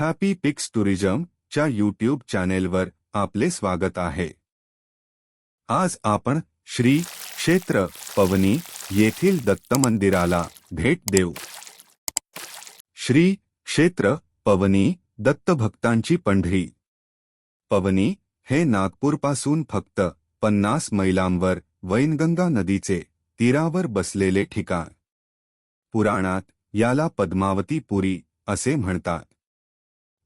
Happy pics tourism च्या YouTube चॅनेलवर आपले स्वागत आहे. आज आपण श्री क्षेत्र पवनी येथील दत्त मंदिराला भेट देऊ. श्री क्षेत्र पवनी दत्त भक्तांची पंढरी. पवनी हे नागपूरपासून फक्त पन्नास मैलांवर वैनगंगा नदीचे तीरावर बसलेले ठिकाण. पुराणात याला पद्मावती पुरी असे म्हणतात.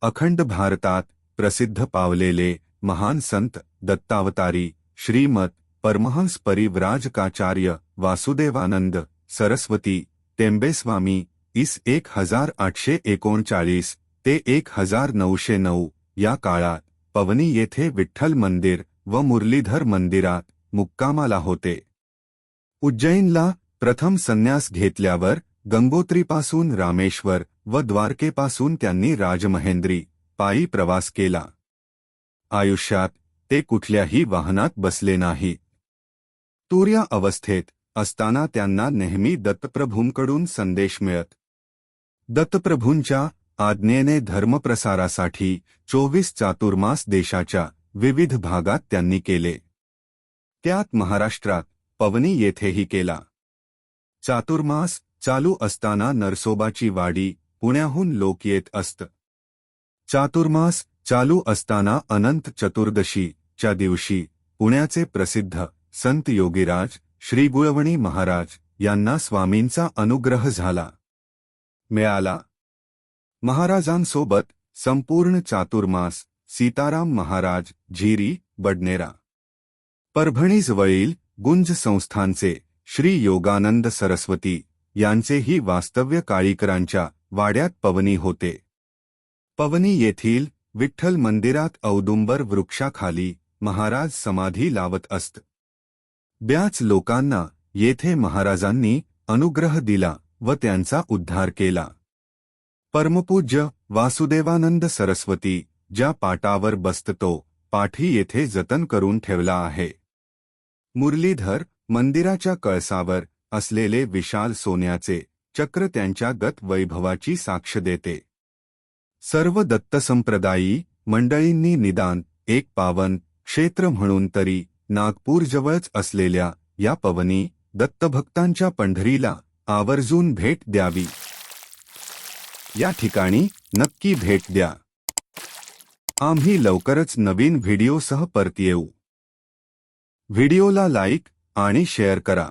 अखंड भारतात प्रसिद्ध पावलेले महान संत दत्तावतारी श्रीमत परमहंस परिव्राजकाचार्य वासुदेवानंद सरस्वती तेंबेस्वामी इस एक हजार आठशे एकोणचाळीस ते एक हजार नऊशे नऊ या काळात पवनी येथे विठ्ठल मंदिर व मुरलीधर मंदिरात मुक्कामाला होते. उज्जैनला प्रथम संन्यास घेतल्यावर गंगोत्रीपासून रामेश्वर व द्वारकेपासून त्यांनी राजमहेंद्री पायी प्रवास केला. आयुष्यात ते कुठल्याही वाहनात बसले नाही. तुर्या अवस्थेत असताना त्यांना नेहमी दत्तप्रभूंकडून संदेश मिळत. दत्तप्रभूंच्या आज्ञेने धर्मप्रसारासाठी चोवीस चातुर्मास देशाच्या विविध भागात त्यांनी केले. त्यात महाराष्ट्रात पवनी येथेही केला. चातुर्मास चालू असताना नरसोबाची वाडी पुण्याहून लोक येत असत. चातुर्मास चालू असताना अनंत चतुर्दशी च्या दिवशी पुण्याचे प्रसिद्ध संत योगीराज श्री गुळवणी महाराज यांना स्वामींचा अनुग्रह झाला. मिळाला. महाराजांसोबत संपूर्ण चातुर्मास सीताराम महाराज झिरी बडनेरा. परभणीजवळील गुंज संस्थानचे श्री योगानंद सरस्वती यांचेही वास्तव्य काळीकरांच्या वाड्यात पवनी होते. पवनी येथील विठ्ठल मंदिरात औदुंबर वृक्षाखाली महाराज समाधी लावत असत. ब्याच लोकांना येथे महाराजांनी अनुग्रह दिला व त्यांचा उद्धार केला. परमपूज्य वासुदेवानंद सरस्वती ज्या पाटावर बसतो पाठी येथे जतन करून ठेवला आहे. मुरलीधर मंदिराच्या कळसावर असलेले विशाल सोन्याचे चक्र त्यांच्या गत वैभवाची साक्ष देते. सर्व दत्तसंप्रदायी मंडळींनी निदान एक पावन क्षेत्र म्हणून तरी नागपूरजवळच असलेल्या या पवनी दत्तभक्तांच्या पंढरीला आवर्जून भेट द्यावी. या ठिकाणी नक्की भेट द्या. आम्ही लवकरच नवीन व्हिडिओसह परत येऊ. व्हिडिओला लाईक आणि शेअर करा.